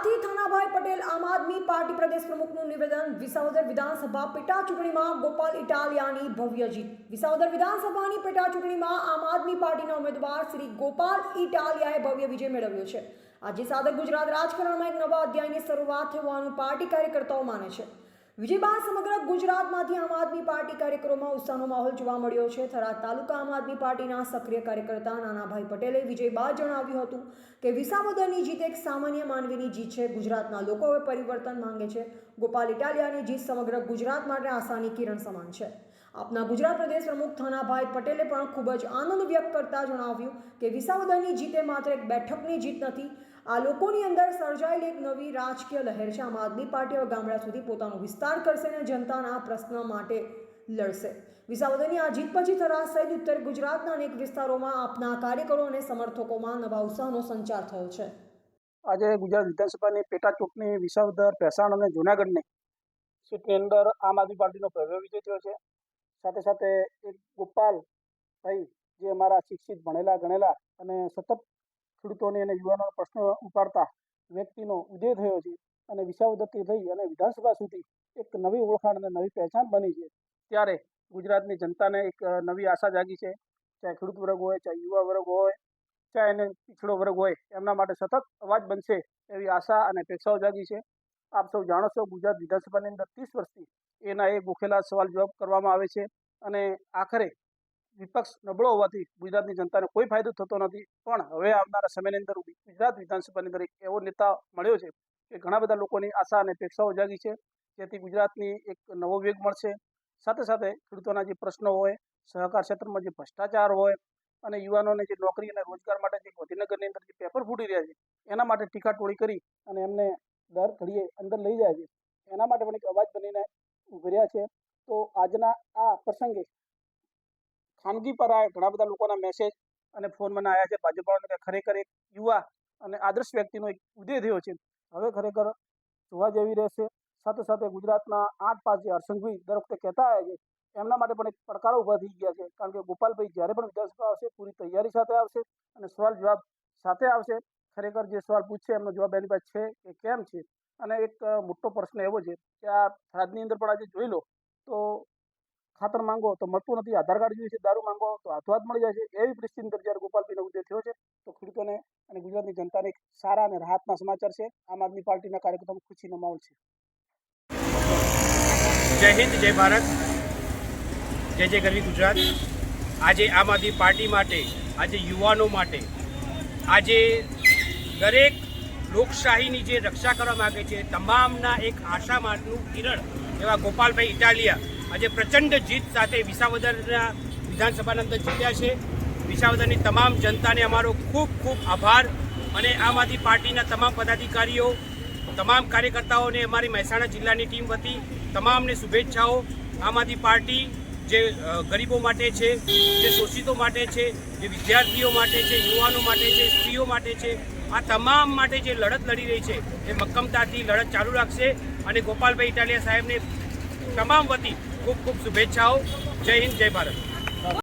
થરાદથી થાનાભાઈ પટેલ આમ આદમી પાર્ટી પ્રદેશ પ્રમુખનું નિવેદન વિસાવદર વિધાનસભા પેટા ચૂંટણીમાં ગોપાલ ઇટાલિયાની ભવ્ય જીત. વિસાવદર વિધાનસભાની પેટા ચૂંટણીમાં આમ આદમી પાર્ટીના ઉમેદવાર શ્રી ગોપાલ ઇટાલિયાએ ભવ્ય વિજય મેળવ્યો છે. આજે સાદર ગુજરાત રાજકારણમાં એક નવા અધ્યાયની શરૂઆત થવાનું પાર્ટી કાર્યકર્તાઓ માને છે. વિજય બાદ સમગ્ર ગુજરાતમાંથી આમ આદમી પાર્ટી કાર્યક્રમમાં ઉત્સાહનો માહોલ જોવા મળ્યો છે. થરાદ તાલુકા આમ આદમી પાર્ટીના સક્રિય કાર્યકર્તા નાનાભાઈ પટેલે વિજય બાદ જણાવ્યું હતું કે વિસાવદરની જીત એક સામાન્ય માનવીની જીત છે. ગુજરાતના લોકો હવે પરિવર્તન માંગે છે. ગોપાલ ઇટાલિયાની જીત સમગ્ર ગુજરાત માટે આશાની કિરણ સમાન છે. આપના ગુજરાત પ્રદેશ પ્રમુખ થાનાભાઈ પટેલે પણ ખૂબ જ આનંદ વ્યક્ત કરતા જણાવ્યું કે વિસાવદરની જીતે માત્ર એક બેઠકની જીત નથી આ લોકોની અંદર સર્જાયેલી એક નવી રાજકીય લહેર છે. આમ આદમી પાર્ટી ગામડા સુધી પોતાનો વિસ્તાર કરશે અને જનતાના પ્રશ્ન માટે લડશે. વિસાવદરની આ જીત પછી થરાદ સહિત ઉત્તર ગુજરાતના અનેક વિસ્તારોમાં આપના કાર્યકરો અને સમર્થકોમાં નવા ઉત્સાહનો સંચાર થયો છે. આજે ગુજરાત વિધાનસભાની પેટા ચૂંટણી, વિસાવદર ભેસાણ અને જૂનાગઢની સીટની અંદર આમ આદમી પાર્ટીનો ભવ્ય વિજય થયો છે. સાથે સાથે એક ગોપાલ ભાઈ જે અમારા શિક્ષિત ભણેલા, ગણેલા અને સતત ખેડૂતોને અને યુવાનોનો પ્રશ્ન ઉપાડતા વ્યક્તિનો ઉદય થયો છે અને વિશાવદત્તી થઈ અને વિધાનસભા સુધી એક નવી ઓળખાણ અને નવી પહેચાન બની છે. ત્યારે ગુજરાતની જનતાને એક નવી આશા જાગી છે. ચાહે ખેડૂત વર્ગ હોય, ચાહે યુવા વર્ગ હોય, ચાહે એને પીછડો વર્ગ હોય, એમના માટે સતત અવાજ બનશે એવી આશા અને અપેક્ષાઓ જાગી છે. આપ સૌ જાણો છો ગુજરાત વિધાનસભાની અંદર ત્રીસ વર્ષથી એના એ ગોખેલા સવાલ જવાબ કરવામાં આવે છે અને આખરે વિપક્ષ નબળો હોવાથી ગુજરાતની જનતાને કોઈ ફાયદો થતો નથી. પણ હવે આવનારા સમયની અંદર ગુજરાત વિધાનસભાની અંદર એવો નેતા મળ્યો છે કે ઘણા બધા લોકોની આશા અને અપેક્ષાઓ જાગી છે. જેથી ગુજરાતની એક નવો વેગ મળશે. સાથે સાથે ખેડૂતોના જે પ્રશ્નો હોય, સહકાર ક્ષેત્રમાં જે ભ્રષ્ટાચાર હોય અને યુવાનોને જે નોકરી અને રોજગાર માટે જે ગાંધીનગરની અંદર જે પેપર ફૂટી રહ્યા છે, એના માટે ટીકા ટોળી કરી અને એમને દર ઘડીએ અંદર લઈ જાય છે. એના માટે પણ એક અવાજ બનીને ઊભી રહ્યા છે. તો આજના આ પ્રસંગે ખાનગી પર આ ઘણા બધા લોકોના મેસેજ અને ફોન મને આવ્યા છે. ભાજપાવાળાને કે ખરેખર એક યુવા અને આદર્શ વ્યક્તિનો એક ઉદય થયો છે. હવે ખરેખર જોવા જેવી રહેશે. સાથે સાથે ગુજરાતના આઠ પાંચ જે હરસંઘવી દર વખતે કહેતા આવ્યા છે, એમના માટે પણ એક પડકારો ઊભા થઈ ગયા છે. કારણ કે ગોપાલભાઈ જ્યારે પણ વિધાનસભા આવશે, પૂરી તૈયારી સાથે આવશે અને સવાલ જવાબ સાથે આવશે. ખરેખર જે સવાલ પૂછશે એમનો જવાબ એની પાસે છે કે કેમ છે? અને એક મોટો પ્રશ્ન એવો છે કે આ થરાદની અંદર પણ આજે જોઈ લો તો ખાતર માંગો તો મળતું નથી, આધાર કાર્ડ જોઈએ છે, દારૂ માંગો તો હાથો મળી જાય છે. એવી પરિસ્થિતિ અંદર જ્યારે ગોપાલભાઈનો ઉદય થયો છે, તો ખેડૂતોને અને ગુજરાતની જનતાને સારા અને રાહતના સમાચાર છે. આમ આદમી પાર્ટીના કાર્યક્રમ ખુશીનો માહોલ છે. જય હિન્દ, જય ભારત, જય જય ગરવી ગુજરાત. આજે આમ આદમી પાર્ટી માટે, આજે યુવાનો માટે, આજે દરેક લોકશાહીની જે રક્ષા કરવા માગે છે, તમામના એક આશા માટનું કિરણ એવા ગોપાલભાઈ ઇટાલિયા આજે પ્રચંડ જીત સાથે વિસાવદરના વિધાનસભાના અંદર જીત્યા છે. વિસાવદરની તમામ જનતાને અમારો ખૂબ ખૂબ આભાર અને આમ આદમી પાર્ટીના તમામ પદાધિકારીઓ, તમામ કાર્યકર્તાઓને અમારી મહેસાણા જિલ્લાની ટીમ વતી તમામને શુભેચ્છાઓ. આમ આદમી પાર્ટી જે ગરીબો માટે છે, જે શોષિતો માટે છે, જે વિદ્યાર્થીઓ માટે છે, યુવાનો માટે છે, સ્ત્રીઓ માટે છે, આ તમામ માટે જે લડત લડી રહી છે એ મક્કમતાથી લડત ચાલુ રાખશે અને ગોપાલભાઈ ઇટાલિયા સાહેબને તમામ વતી ખૂબ ખૂબ શુભેચ્છાઓ. જય હિન્દ જય ભારત.